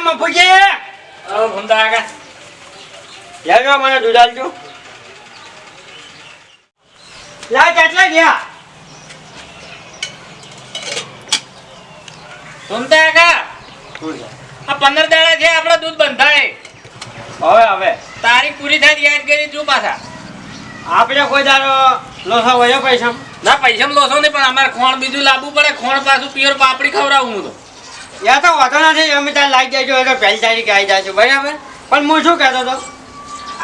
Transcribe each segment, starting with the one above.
મફુજી આગા મને ગયા. આગા આ પંદર દાડા છે આપણા દૂધ બંધાય. હવે હવે. તારીખ પૂરી થાય યાદ કરી જો પાછા. આપણે કોઈ તારો લોસો હોય પૈસા ના પૈસા લોસો નહીં પણ અમારે ખોણ બીજું લાવવું પડે. ખોણ પાછું પ્યોર પાપડી ખવડાવું હું તો. યા તો વાંધો નથી અમે ત્યાં લાગી જાય એટલે પહેલી તારીખે આવી જાય બરાબર? પણ હું શું કહેતો હતો?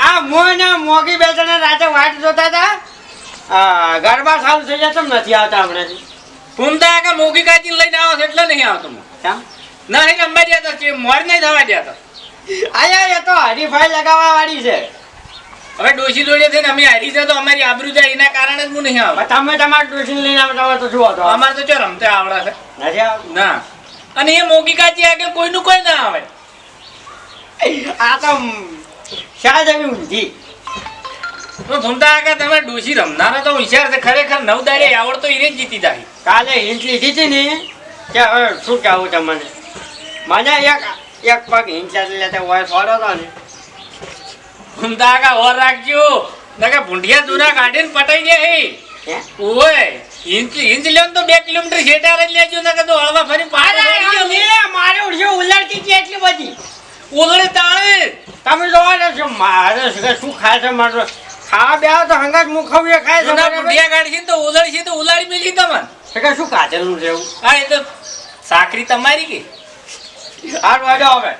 આ મોં ને મોગી બે જણા રાતે વાટ જોતા હતા. ગરબા સારું થઈ જાય નથી આવતા હમણાંથી? તો આગળ મોગી કાચી લઈને આવો છો એટલે નહીં આવતો ના નહીં રમવા દેતો છે મોર નહીં થવા જતો આયા એ તો હરીફાઈ લગાવવા વાળી છે. હવે ડોશી જોડે થઈને અમે હારી છે તો અમારી આબરૂ જાય એના કારણે જ હું નહીં આવું. તમે તમારા ટ્યુશન લઈને આવતા હોય તો શું હતો અમારે તો ચો રમતે આવડે છે? ના. અને એ મોગી કાચી આગળ કોઈનું કોઈ ના આવે. આ તો શાદ આવી ઊંધી? તો ભૂંડા આગળ તમે ડોસી રમનારા તો હોશિયાર છે. ખરેખર નવ દાડે આવડતો ઈને જ જીતી જાય. કાલે હિંટ લીધી હતી ને કે હવે શું કહેવું તમને? મને એક એક પગ હિંચ લેતા લેતા હોય ફોડો હતો ને. ભૂંડા આગળ ઓર રાખજો. નકે ભૂંડિયા દૂરા કાઢીને પટાઈ હે? ઓય ઇંચ ઇંચ લેવાનું તો બે કિલોમીટર જ લેજો નકે તો હળવા ફરી ને. અરે, મારે ઉડશે ઉલડતી હતી એટલી બધી. ઓગળે તાણે તમે જોવા ને મારે શું ખાય છે મારો ખાવા બે તો હંગાત મુખવું ખાય છે બરાબર? ભૂંડિયા કાઢી તો. ઓલડી છે તો ઉલાડી મેલી તમને. કે શું કાચલનું છે એવું? હા એ તો સાકરી તમારી કે? હાર વાજો હવે.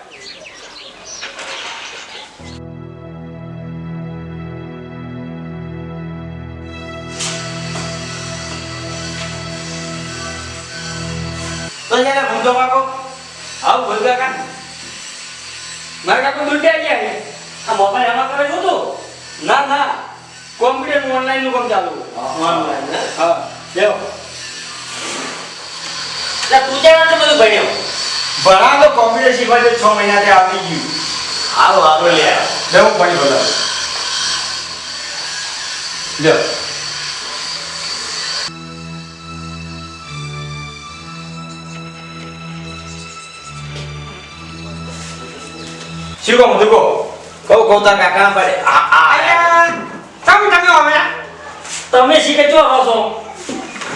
તો જરા ભૂંડો કાકો આવ ભૂલ કાકા. મારા કાકો આવી ગયા આ મોબાઈલ આમાં કરે શું તો? ના ના. કોમ્પ્યુટર ઓનલાઈનનું કામ ચાલુ ઓનલાઈન હા. લેવો એટલે તું જાણ તો બધું ભણ્યો? ભણા તો કોમ્પ્યુટર શીખવા છે છ મહિનાથી આવી ગયું. આવો આવો લે લેવું પડી બધા લ્યો. શીખો મુદુકો કહું કહું તાર કાકા પડે આ આ તમે તમે હવે તમે શીખે છો આવો છો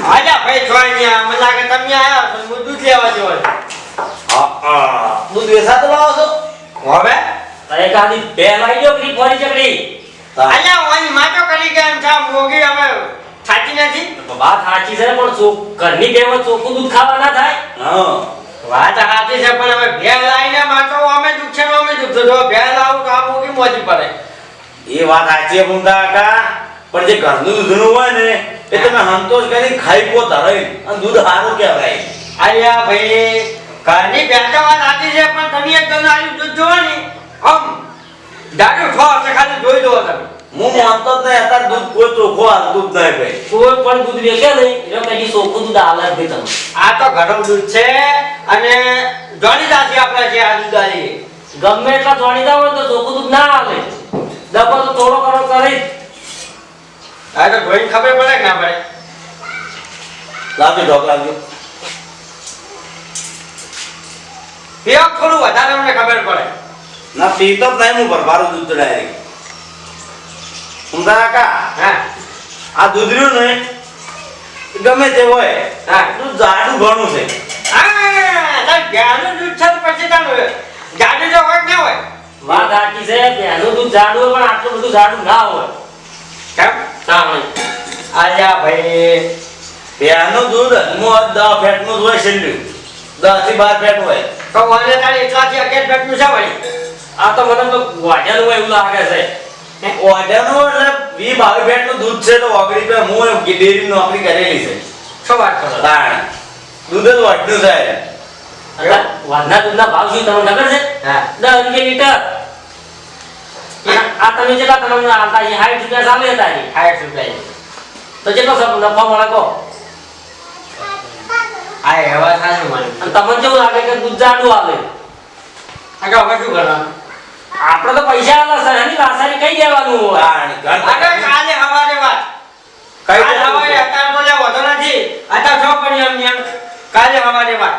આજા ભાઈ જોઈ ને મને લાગે તમે આયા છો હું દૂધ લેવા આ દૂધ વેસાતો લાવો છો હવે એક આદી બે લાઈ દો કે ફરી ચકડી અલ્યા ઓની માટો કરી કે એમ છે મોગી અમે થાકી નથી વાત સાચી છે પણ ઘરની બેમાં ચોખ્ખું દૂધ ખાવા ના થાય હા વાત સાચી છે પણ હવે ભેળ લાવીને માટો અમે દુખશે ને અમે દુખશે જો ભેળ લાવું તો આ મોગી મોજી પડે? એ વાત સાચી છે ભૂમતા કાકા. પણ જે ઘરનું દૂધનું હોય ને એ તમે સંતોષ કરી ખાઈ પો ધરે અને દૂધ સારું કહેવાય. આયા ભાઈ ઘરની બેઠા વાત સાચી છે પણ તમે એક આલ્યું દૂધ જોવો ને. આમ દાડું છો એટલે ખાલી જોઈ દો તમે. હું માનતો જ નહીં અત્યારે દૂધ કોઈ ચોખ્ખો આ દૂધ નહીં ભાઈ. કોઈ પણ દૂધ વેચે નહીં એટલે કઈ ચોખ્ખું દૂધ આલે જ નહીં તમને. આ તો ઘરનું દૂધ છે અને જાણીતા છે આપણે જે આ દૂધ આલીએ. ગમે એટલા જાણીતા હોય તો ચોખ્ખું દૂધ ના આવે ડબ્બો તો થોડો ઘણો કરી. આ તો જોઈને ખબર પડે કે ના પડે? લાવજો ઢોક લાવજો. પીવા થોડું વધારે મને ખબર પડે. ના પીતો જ નહીં હું ભરભારું દૂધ ડાયરેક્ટ ભૂમતા કાકા હા? આ દૂધર્યું ને ગમે તે હોય હા? દૂધ જાડું ઘણું છે. હા તાર દૂધ છે પછી તારું જાડું જો હોય ના હોય? વાત છે બેનું દૂધ જાડું હોય પણ આટલું બધું જાડું ના હોય. કેમ? ના હોય આજા ભાઈ પેનું દૂધ હજમું દસ ફેટનું જ હોય છેલ્લું. દસથી બાર ફેટ હોય. તો મને તારે એટલાથી અગિયાર પેટનું છે ભાઈ આ તો મને તો હોય એવું લાગે છે. ઓઢાનું એટલે વી ફેટનું દૂધ છે તો ઓગળી પે હું ડેરી નોકરી કરેલી છે. શું વાત કરો તાણ. દૂધ જ વાટનું છે એટલે દૂધના ભાવ શું તમને ખબર છે? દસ રૂપિયા લીટર. આ તમે જેટલા તમને અહીંયા સાઠ રૂપિયા ચાલે હતા. સાઠ રૂપિયા. તો જેટલો નફો મળે કહો. હા એ થાય મને તમને કેવું લાગે કે દૂધ જાડું આવે? આગળ હવે શું કરવાનું? આપણે તો પૈસા આલા સર એની લાસારી કઈ દેવાનું હોય? કાલે હવારે વાત. કઈ કાલે હવારે અત્યારે બોલે વધો નથી. અત્યારે જો પણ એમ એમ કાલે હવારે વાત.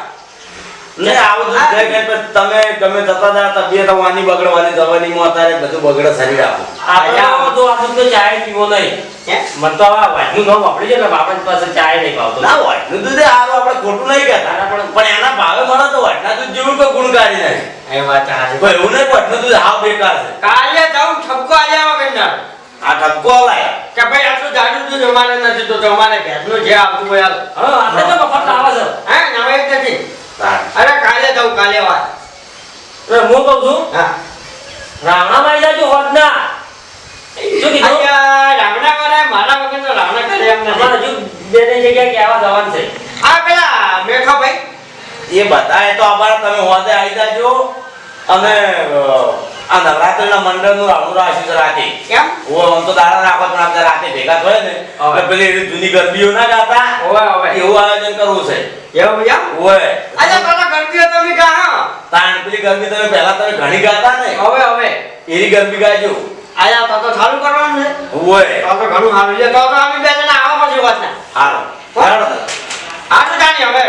ને આવું દૂધ થઈ ગયું તમે ગમે જતા હતા તબિયત વાની બગડવાની જવાનીમાં અત્યારે બધું બગડે શરીર આપણું આપણે તો આ તો ચાય પીવો નહીં. મન તો આ વાતનું નામ વાપરી છે ને આપણી પાસે ચાય નહીં ભાવતો ના હોયનું દૂધ હારું આપણે ખોટું નહીં કહેતા. પણ એના ભાવે મળે તો વાટના દૂધ જેવું કોઈ ગુણકારી નહીં. એ વાત. કોઈ એવું નહીં વાટનું દૂધ હાવ બેકાર છે. કાલે જાઉં ઠપકો આલ્યા વગર ના આ ઠપકો લાય કે ભાઈ આટલું જાડું તું અમારે નથી તો તમારે ભેંસનું જે આવતું હોય હાલો. હા આપણે તો આવે છે. હા નવે નથી. અરે કાલે જાઉં કાલે વાત. હું કહું છું? હા. રાવણામાં આવી જાજો હોદના. શું કીધું? રાવણા મારા વગર તો રાવણા કરે એમ નથી. અમારે હજુ બે ત્રણ જગ્યાએ કહેવા જવાનું છે. આ પેલા મેઠો ભાઈ. એ બધાય તો અમારે તમે હોદે આવી જાજો. અને આ નવરાત્રીના મંડળનું રાવણું છે રાતે કેમ? ઓ આમ તો દાડા રાખો પણ આપણે રાતે ભેગા થયો ને એટલે પેલી એવી જૂની ગરબીઓ ના ગાતા. એવું આયોજન કરવું છે. એવું ભૈયા ઓય અચ્છા પેલા ગરબીઓ તમે ગા તાણ પેલી ગરબી તમે પહેલા તમે ઘણી ગાતા ને? હવે હવે. એની ગરબી ગાજો. આયા તો તો ચાલુ કરવાનું છે. ઓય તો તો ઘણું સારું છે. તો તો અમે બે જણા આવા પછી વાત ના. હાલો. હાલો. આ તો જાણી હવે.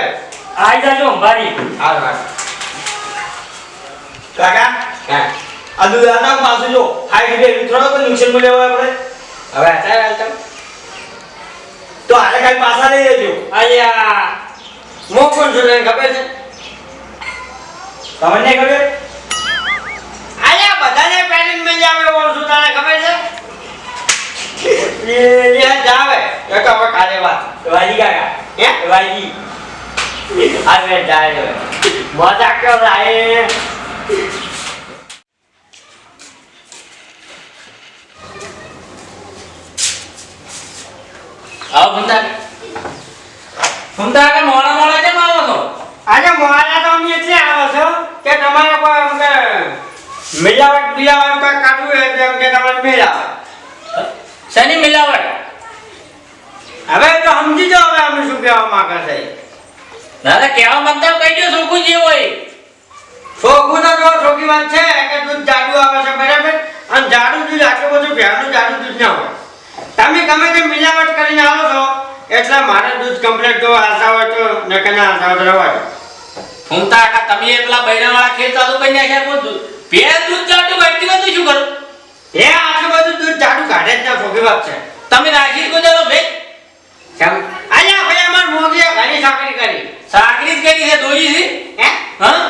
આવી જાજો અંબારી હાલ હાલ કાકા હા આ દૂધ આના પાછું જો આ રીતે થોડો કોઈ નુકસાન મળે હોય આપણે હવે અત્યારે હાલ તમે તો આને કાંઈ પાછા લઈ લેજો આયા મો કોણ તને ખબર છે તમને ખબર આયા બધાને પેરેન્ટ મેં જાવે ઓળ છું તને ખબર છે એ એ જાવે તો હવે કાલે વાત વાજી કાકા હે વાજી હવે જાય. મજા કયો લાય આવો ભૂમતા ભૂમતા કે મોડા મોડા કેમ આવો છો? આજે મોડા તો અમે એટલે આવો છો કે તમારે કોઈ એમ કે મિલાવટ મિલાવટ કોઈ કાઢવું હોય તો એમ કે તમારે મિલાવટ શેની મિલાવટ? હવે તો સમજી જાઓ હવે અમે શું કહેવા માંગે છે. દાદા કેવા માંગતા કઈ દો સુખું જે હોય. ચોખ્ખું તો જો ચોખ્ખી વાત છે કે દૂધ જાડું આવે છે બરાબર? અને જાડું દૂધ આટલું બધું ભેળનું જાડું દૂધ ના હોય. તમે ગમે તે મિલાવટ કરીને આવો છો એટલે મારે દૂધ કમ્પ્લીટ જો આશા હોય તો નકના હાલતા હોય તો રહેવા દો. ભૂમતા આખા તમે એકલા બૈરાવાળા ખેત ચાલુ કરી નાખ્યા પણ દૂધ બે દૂધ જાડું કાઢતી હોય તો શું કરું? એ આટલું બધું દૂધ જાડું કાઢે જ ના ચોખ્ખી વાત છે. તમે રાખી જ ચાલો ભાઈ. કેમ? અહીંયા અમાર મોગીએ ઘણી સાકરી કરી. સાકરી જ કરી છે દોરી છે? હે? હા?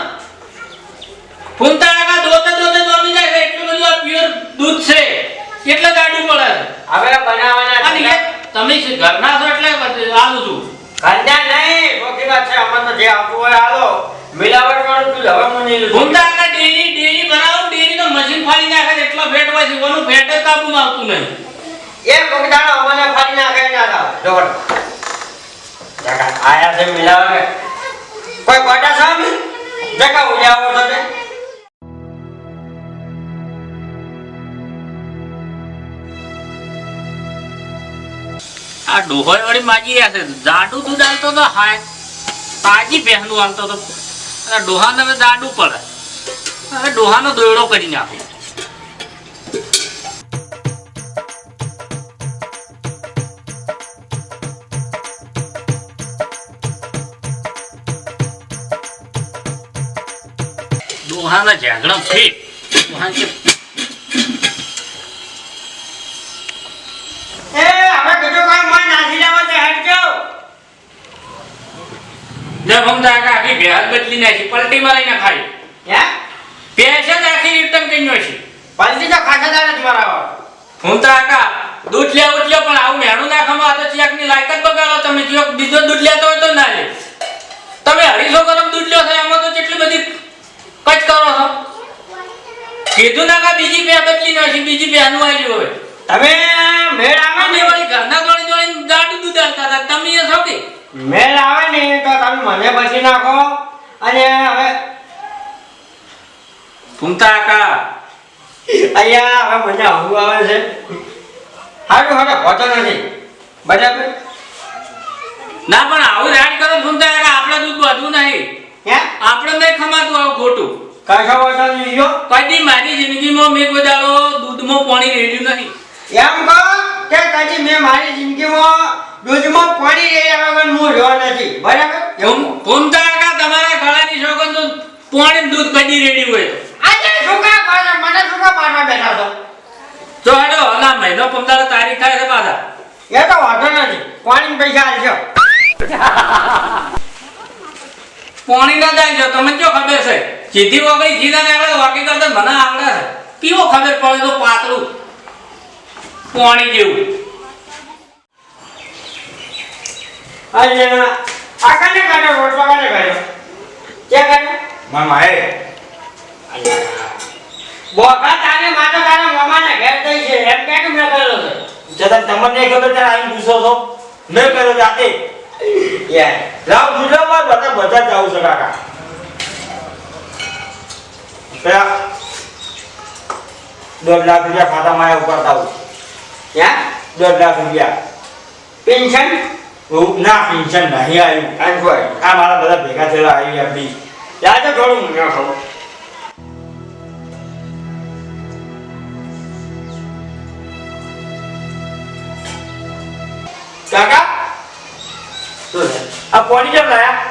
ભૂમતા દોતે દોતે દોમી જાય છે એટલું બધું આ પ્યોર દૂધ છે. એટલે જાડું પડે હવે બનાવવાના અને તમે ઘરના છો એટલે આવું છું ઘરના નહીં ચોખ્ખી વાત છે અમાર તો જે આવતું હોય આલો મિલાવટ વાળું તું હવે લઉં ભૂમતા ડેરી ડેરી બનાવો ડેરી તો મશીન ફાડી નાખે એટલો ફેટ હોય છે કોનું ફેટ જ કાબુમાં આવતું નહીં. એ બગદાણો અમને ફાડી નાખે ના થાવ. જોડ આયા છે. મિલાવે કોઈ કોટા સામી જગા ઉજાવો છો આ ડોહોય વળી માજી રહ્યા છે. જાડું દૂધ આલતો તો, હાય. તાજી પહેનું આલતો તો. ડોહાને હવે જાડું પડે. હવે ડોહાનો દોયડો કરી નાખો ડોહાના ઝાગડા ફીટ ડોહાને કે એ હવે કીધું કોઈ મોય નાસી લેવા તે હટજો જે ભમતા આખી બદલી નાખી ખાઈ. હે? પેસે જ પલટી તો જ મરાવો ભમતા દૂધ લે ઉઠ પણ આવું મેણું નાખવામાં આ તો બગાડો. તમે ચિયાક બીજો દૂધ લેતો હોય તો ના લે. તમે અઢીસો ગરમ દૂધ લ્યો છો એમાં તો કેટલી બધી કચ કરો છો કીધું ના કા બીજી બે બદલી નાખી બીજી બે આનું આવ્યું હવે. તમે મેળ આવે ને? વળી ઘરના દોડી દોડીને જાડું દૂધ આપતા હતા. તમે એ છો મેળ આવે ને તો તમે મને બચી નાખો. અને હવે ભમતા કા અહીંયા હવે મને આવું આવે છે. હારું હવે હોતો નથી. બરાબર? ના પણ આવું રાડ કરો ભમતા કાકા. આપણે દૂધ વધવું નહીં. હે? આપણે નહીં ખમાતું આવું ખોટું. હોતો નહીં કદી મારી જિંદગીમાં મેં કોઈ દાડો દૂધમાં પાણી રેડ્યું નહીં. એમ કહો કે કદી મેં મારી જિંદગીમાં દૂધમાં પાણી રેડ્યા વગર હું રહ્યો નથી. બરાબર? એવું ફૂમતા કાકા તમારા ગળાની શોખન તો પાણી દૂધ કદી રેડી હોય. આજે શું કા પાડો મને શું કા પાડવા બેઠા છો. જો હેડો ના મહિનો પંદર તારીખ થાય છે પાછા. એ તો વાંધો નથી. પાણી પૈસા આલજો. પાણી ના જાય જો તમે જો ખબર છે? સીધી વગડી સીધા ને આવડે વાકી કરતા મને આવડે છે. પીવો ખબર પડે તો પાતળું? પાણી જેવું. આ કાને કાઢો રોટલા કાને કાઢો ક્યાં કાઢો મામા માએ. બોકા તારે માતો તારા મામાને ઘેર થઈ છે. એમ કે કે મેં કરેલો છે? જતા તમને ખબર ત્યારે આવી પૂછો છો. મેં કર્યો જાતે. યાર જાઓ ગુજરાતમાં બધા બધા જ જાવું છે કાકા. કયા દોઢ લાખ રૂપિયા ખાતામાં આયા ઉપાડતા આવું યા દોઢ લાખ રૂપિયા. પેન્શન ના પેન્શન નહીં આવ્યું કાંઠવાય આ મારા બધા ભેગા થયેલા આવી આપણી યા તો થોડું મને ખબર. કાકા? આ પોણી કેમ લાયા?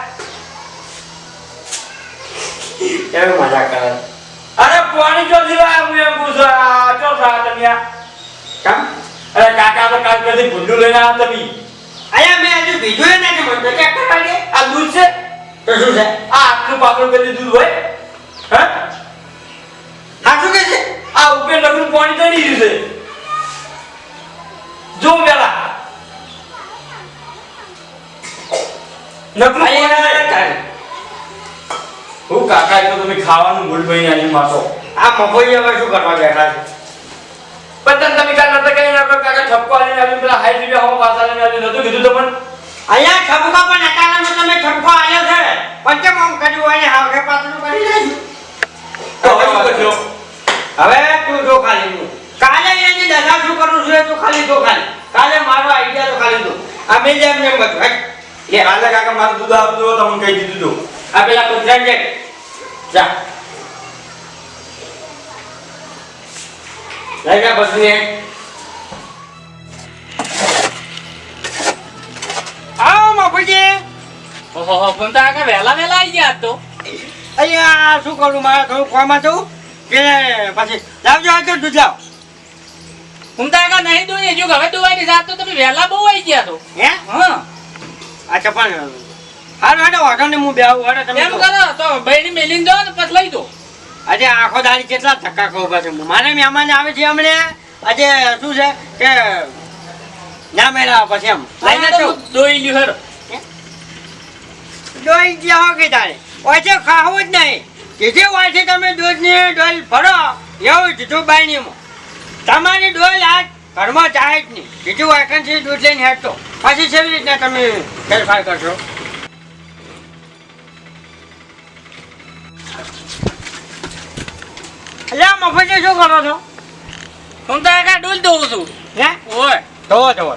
કેવી મજા કરે? અરે પોણી ચોથી લાયા હું એમ પૂછો? આ ચો લાયા તમે કામ? અરે કાકા તો કાલ કદી ભૂંડું લઈને આવ્યા તમે? અહીંયા મેં હજુ બીજું એ નથી મને ચેક કરવા દે? આ દૂધ છે? તો શું છે? આ આટલું પાકડું કદી દૂધ હોય? હે? શું કે છે? આ ઉપર લગ્ન પાણી ચડી છે. જો પેલા. તારે. હું કાકા એ તો તમે ખાવાનું ભૂલ ભાઈ આની માતો આ મફોઈ હવે શું કરવા બેઠા છે? પતંગ તમે કાલ નતા કઈ ના કાકા ઠપકો આલીને આવીને પેલા હાઈ રૂપિયા હો પાસા લઈને આવીને નતું કીધું તમને? અહીંયા ઠપકો પણ અચાનક તમે ઠપકો આલ્યો છે. પણ કેમ આમ કર્યું હોય પાતળું કરી નાખ્યું. હવે? તું જો ખાલી તું કાલે એની દશા શું કરું છું એ તું ખાલી જો ખાલી. કાલે મારો આઈડિયા તો ખાલી તું. આ મેં જેમ જેમ બધું. એ કાલે કાકા મારું દૂધ આપજો તમને કહી દીધું જો આ પેલા કુતરાને જાય જા. લઈ જા એ આવો મફુજી ઓહો ફૂમતા કાકા વહેલા વહેલા આવી ગયા તો? અહીંયા શું કરું મારે થોડું કોમાં જવું કે પછી લાવજો આ તો દૂધ લાવ. હું તો આગળ નહીં દોઈ જો હવે દોવાની રાત તો તમે વહેલા બહુ આવી ગયા તો. હે? હા. અચ્છા પણ હારું હાડો વાંધો નહીં હું બે આવું હાડો તમે એમ કરો તો બહેની મેલીને દો ને પછી લઈ દો. આજે આખો દાડી કેટલા ધક્કા ખાવ પાછું મારે મહેમાન આવે છે હમણે આજે શું છે કે ના મેળા પછી એમ. લઈને તો દોઈ લ્યો હેડો દોઈ ગયા હો કે તારે? ઓછે ખાવું જ નહીં. જેથી વાંચે તમે દૂધની ડોલ ભરો. એવું બાયણીમાં તમારી ડોલ આ ઘરમાં જાય જ નહીં. બીજું વેકન્સી દૂધ લઈને હેઠતો પછી કેવી રીતના તમે ફેરફાર કરશો? એટલે મફત શું કરો છો? હું તો કાકા ડૂલ દઉં છું. હે? ઓય. જોવો જોવો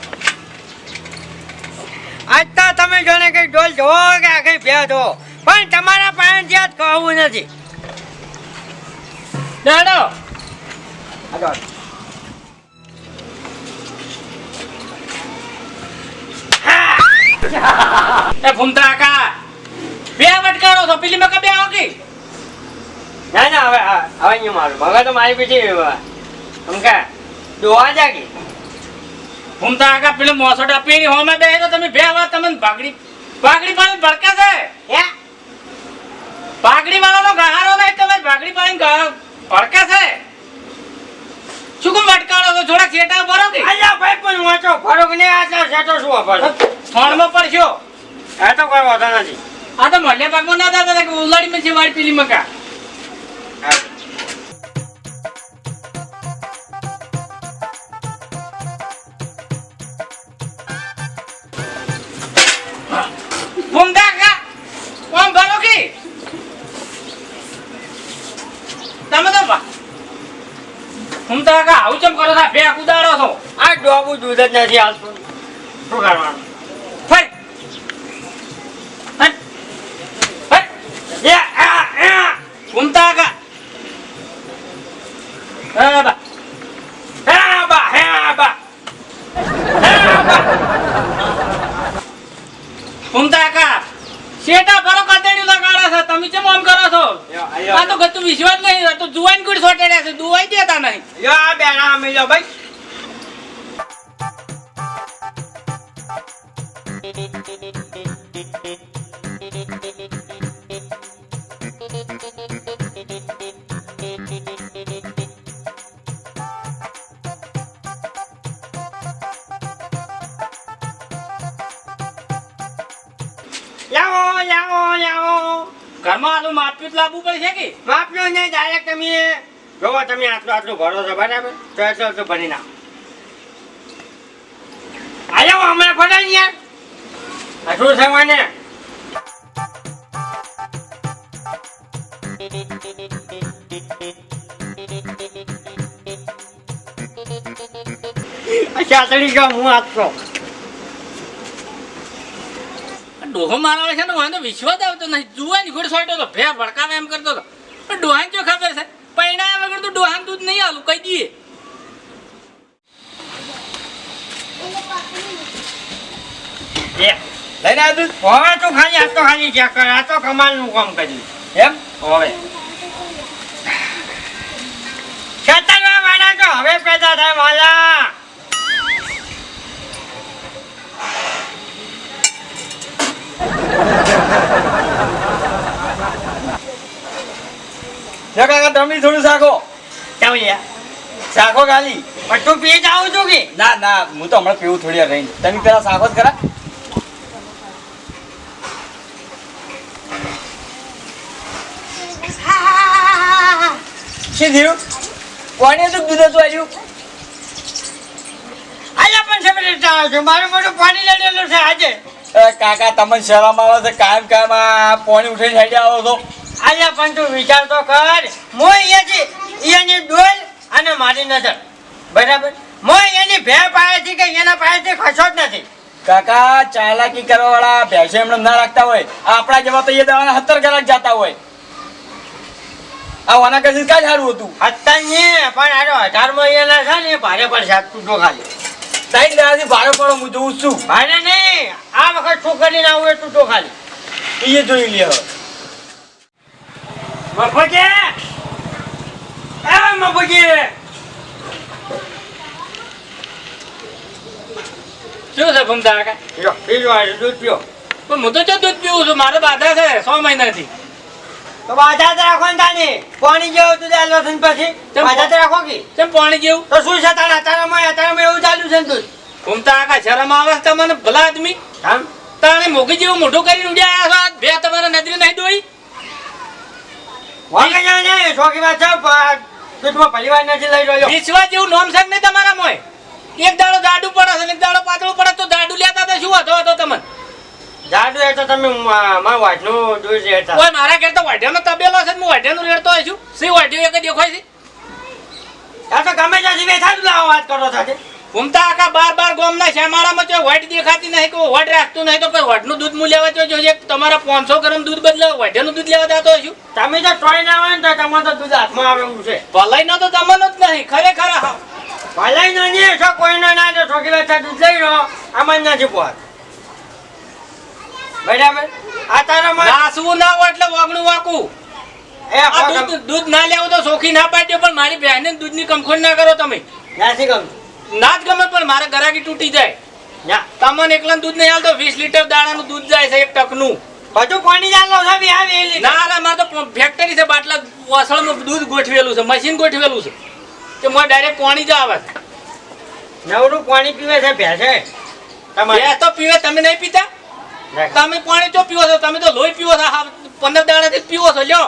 આજ તો તમે જોને કઈ ડોલ જોવો કે આ કઈ ભે જોવો પણ તમારા પાસે જ્યાં કહવું નથી. હેડો એ ફૂમતા કા બે વટકારો તો પેલી મકા બે આવકી ના ના હવે હવે અહીંયા મારું. મગા તો મારી પીછી અમકા દોવા જાગી ફૂમતા કાકા પેલો મોસોટ આપીની હોમે બે તો તમે બે વાર તમને ભાગડી ભાગડી પાડીને ભડકા છે. હે? ભાગડી વાળાનો ગહારો નહીં તમે ભાગડી પાડીને ગહારો ભડકા છે. શું કોમ વટકારો છો? થોડા છેટા ભરો કે. અલ્યા ભાઈ પણ વાંચો ફરક ને આ તો સેટો શું વાપરો ફોનમાં પડશો આ તો કોઈ વાંધો નથી. આ તો મળે પાકમાં ના થતા કે ઉલાડી છે વાળી પેલી મકા. તો આવું ચમ કરો બે કુદાડો છો. આ ડોબું દૂધ જ નથી હાલતું. શું કરવાનું ફરી હટ. હટ. એ આ આ ફૂમતા કાકા હા બા હે બા હે બા છે દુવાઈ દેતા નહીં યો બેડા અમે ભાઈ લાવો લાવો લાવો ઘરમાં આનું માપી જ લાવવું પડશે કે? માપનો ને ડાયરેક્ટ તમે. જોવો તમે આટલું આટલું ભરો છો, બરાબર? તો એટલું એટલું ભરી નાખો. આવ્યો હમણાં ને યાર આટલું છે હું આપતો ડોહો મારા છે ને વિશ્વાસ આવતો નહીં. જુવાની ઘોડ સોટો તો ફેર ભડકાવે એમ કરતો હતો. પણ ડોહાન ખબર છે? પૈણા વગર તો ડોહાન દૂધ નહીં આલું કહી દઈએ. લઈને હવે તો ખાલી આ તો ખાલી ચેક કર આ તો કમાલનું કામ કર્યું. એમ? હવે. ખેતરમાં વાળા તો હવે પેદા થાય વાલા. કાકા તમે થોડું શાખો યાર શાખો ખાલી. પણ તું પી જાઉં છું કે? ના ના હું તો હમણાં પીવું થોડી વાર રહીને. તમે પેલા શાખો જ ખરા. શું થયું? કોને તો દૂધ હતું આવ્યું આયા પણ છે પેલી ચાલ મારું મોટું પાણી લડેલું છે આજે. કાકા તમને શરમ આવે છે કાયમ કાયમ આ પાણી ઉઠીને આવો છો. આયા પણ તું વિચાર તો કર. મો અહીંયાથી અહીંયાની ડોલ અને મારી નજર. બરાબર? મો એની ભે પાયેથી કે અહીંયાના પાયેથી ખસો જ નથી. કાકા ચાલાકી કરવા વાળા ભેંસો એમને ના રાખતા હોય. આપણા જેવા તો એ દવાના સત્તર કલાક જતા હોય. આ વાના કરશે કાંઈ સારું હતું? અત્યારની પણ આરો અઢારમાં એના છે ને ભારે પણ સાત તૂટો ખાલી. ત્રણ દાડાથી ભારે પડો હું જોઉં છું. ભારે નહીં આ વખત છોકરીને આવું એ તૂટો ખાલી. એ જોઈ લે હવે. મફુજી એ મફુજી શું છે ભમતા કાકા? લ્યો પીજો આ દૂધ પીઓ પણ હું તો ચો દૂધ પીવું છું? મારે બાધા છે સો મહિનાથી. તો બાધા જ રાખો ને તાની. પાણી જેવું તું ચાલવા થઈને પછી. બાધા તો રાખો કે? કેમ પાણી જેવું? તો શું છે તારા? અતારામાં અતારામાં એવું ચાલ્યું છે ને તું ભમતા કાકા શરમ આવે તમને ભલા આદમી? તાણે મોગી જેવું મોઢું કરીને ઉડ્યા બે તમારા નજરે નહીં દોઈ વાગે જાવ ને છોકરી વાત છે પ- દૂધમાં પરિવાર નથી લઈ રહ્યો વિશ્વાસ જેવું નોમ છે નહીં તમારા મોય એક દાડો જાડું પડે છે ને એક દાડો પાતળું પડે તો જાડું લેતા તો શું હતો હતો તમને? જાડુ એ તો તમે મારા દૂધ લેતા ઓય મારા ઘેર તો વાઢિયાનો તબેલો છે હું વાઢિયાનું રેડતો હોય છું. સી વાઢિયો એક દેખાય છે? આ તો ગમે ત્યાંથી બેઠા જ લાવો વાત કરો સાથે. ઘૂમતા આખા બાર બાર ગામના શ્યામાળામાં જો વટ દેખાતી નહીં કે વટ રાખતું નહીં તો કોઈ વાટનું દૂધ હું લેવા જો જોઈએ તમારા પાંચસો ગ્રામ દૂધ બદલે નું દૂધ લેવા જતો હશું. તમે તો ટોય ના હોય ને તો તમારે તો દૂધ હાથમાં આવે એવું છે. ભલાઈ નો તો જમાનો જ નહીં ખરેખર ભલાઈ નો નહીં છો કોઈનો ના જો છોકરી બચ્ચા દૂધ લઈ રહ્યો આમાં જ નથી પહોંચ બરાબર? આ તારો નાસવું ના હોય એટલે વાગણું વાકું. એ આ દૂધ દૂધ ના લેવું તો સોખી ના પાડજો પણ મારી બહેને દૂધની કમખોડ ના કરો તમે. નથી ગમતું ના જ ગમે પણ મારે ગરાગી તૂટી જાય. તમને એકલા દૂધ નહીં હાલતો વીસ લીટર દાણાનું દૂધ જાય છે એક ટકનું. બધું પાણી ચાલો છે બી આવે ના ના મારે તો ફેક્ટરી છે બાટલા વાસણમાં દૂધ ગોઠવેલું છે મશીન ગોઠવેલું છે. કે મારે ડાયરેક્ટ પાણી જ આવે નવરું પાણી પીવે છે ભેંસે. તમારે તો પીવે તમે નહીં પીતા? તમે પાણી તો પીવો છો? તમે તો લોહી પીવો છો પંદર દાડાથી પીવો છો લ્યો.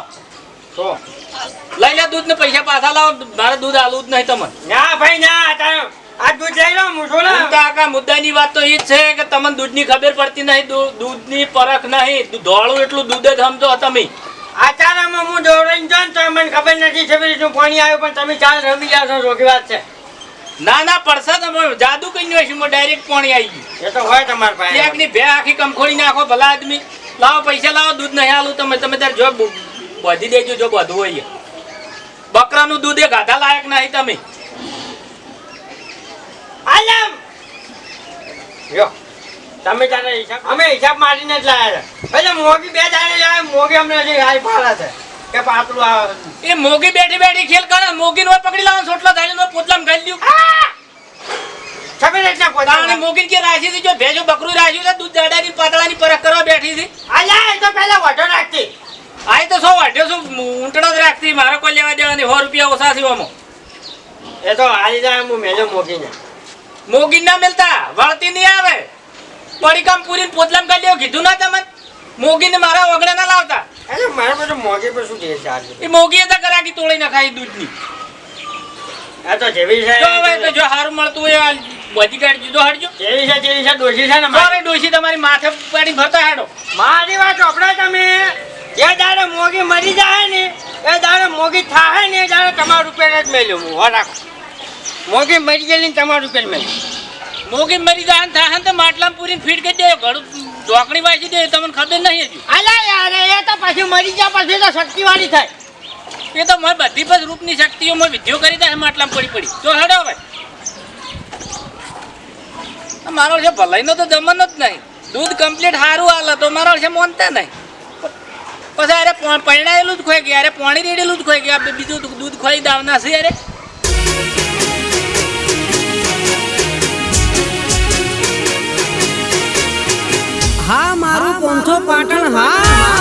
લઈ લે દૂધ ને પૈસા પાછા લાવો મારે દૂધ આલું જ નહીં તમને. ના ભાઈ ના આ દૂધ લઈ લો ને કાકા મુદ્દાની વાત તો એ જ છે કે તમને દૂધની ખબર પડતી નહીં દૂધની પરખ નહીં. ધોળું એટલું દૂધ જ સમજો તમે. આચારામાં હું દોડાઈને જાઉં ને તો મને ખબર નથી છે પેલી શું પાણી આવ્યું પણ તમે ચાલ રમી ગયા છો વાત છે. ના ના પડશે તમે જાદુ કઈ નહીં હોય ડાયરેક્ટ પાણી આવી ગયું. એ તો હોય તમારા પાસે. એકની બે આખી કમખોડી નાખો ભલા આદમી. લાવો પૈસા લાવો દૂધ નહીં આલું તમે. તમે તાર જો બધી દેજો જો બધું હોય. બકરાનું દૂધ એ ગાધા લાયક નહીં તમે. આલમ યો તમે તારે હિસાબ અમે હિસાબ મારીને જ લાયા છે. એટલે મોગી બે દાડે જાય મોગી અમને હજી હાઈ પાડે છે. કે પાતળું આવે એ મોગી બેઠી બેઠી ખેલ કરે મોગી નો પકડી લાવો સોટલો થાય પોતલામ ખાઈ લ્યું. ખબર એટલે કોઈ તાણી મોગીન કે રાશી થી જો ભેજો બકરું રાખ્યું છે દૂધ દાડાની પાતળાની પરખ કરવા બેઠી હતી અલ્યા એ તો પેલા વઢો રાખતી આ તો સો વાઢ્યો શું ઊંટડો જ રાખતી મારે કોઈ લેવા દેવાની સો રૂપિયા ઓછા થયો એ તો હાલી જાય હું મેલો મોકીને મોગીન ના મિલતા વળતી નહીં આવે. પડીકામ પૂરીને પોતલામ કાઢી લ્યો કીધું ના તમને? મોગીને મારા વગડે ના લાવતા. અરે મારે બધું મોગી પર શું છે ચાર્જ એ મોગી તો કરાકી તોડી નખાઈ દૂધની. આ તો જેવી છે જો હવે તો જો સારું મળતું હોય બધી કાઢી દીધો જેવી છે જેવી છે ડોશી છે ને મારી. ડોશી તમારી માથે પાડી ફરતા હાડો. મારી વાત ચોપડા તમે. જે દાડે મોગી મરી જાય ને એ દાડે મોગી થાય ને એ દાડે તમારા રૂપિયા જ મેલ્યો. હો રાખો. મોગી મરી ગયેલી તમારું રૂપિયા મોગી મરી ગયા થાય ને તો માટલામાં પૂરીને ફીટ કરી દે. ઘડું ઢોકણી વાંચી દે તમને ખબર નહીં હજુ. અલા યાર એ તો પછી મરી ગયા પછી તો શક્તિવાળી થાય. એ તો મારી બધી બસ રૂપની શક્તિઓ મેં વિધિઓ કરી દે માટલામાં પડી પડી. તો હડો ભાઈ મારો છે ભલાઈનો તો જમાનો જ નહીં. દૂધ કમ્પ્લીટ સારું હાલ તો મારો છે મોનતા નહીં. પછી અરે પરણાયેલું જ ખોઈ ગયા અરે પાણી રેડેલું જ ખોઈ ગયા. બીજું દૂધ- દૂધ ખોઈ દાવના છે અરે. મારું પોંથો પાટણ. હા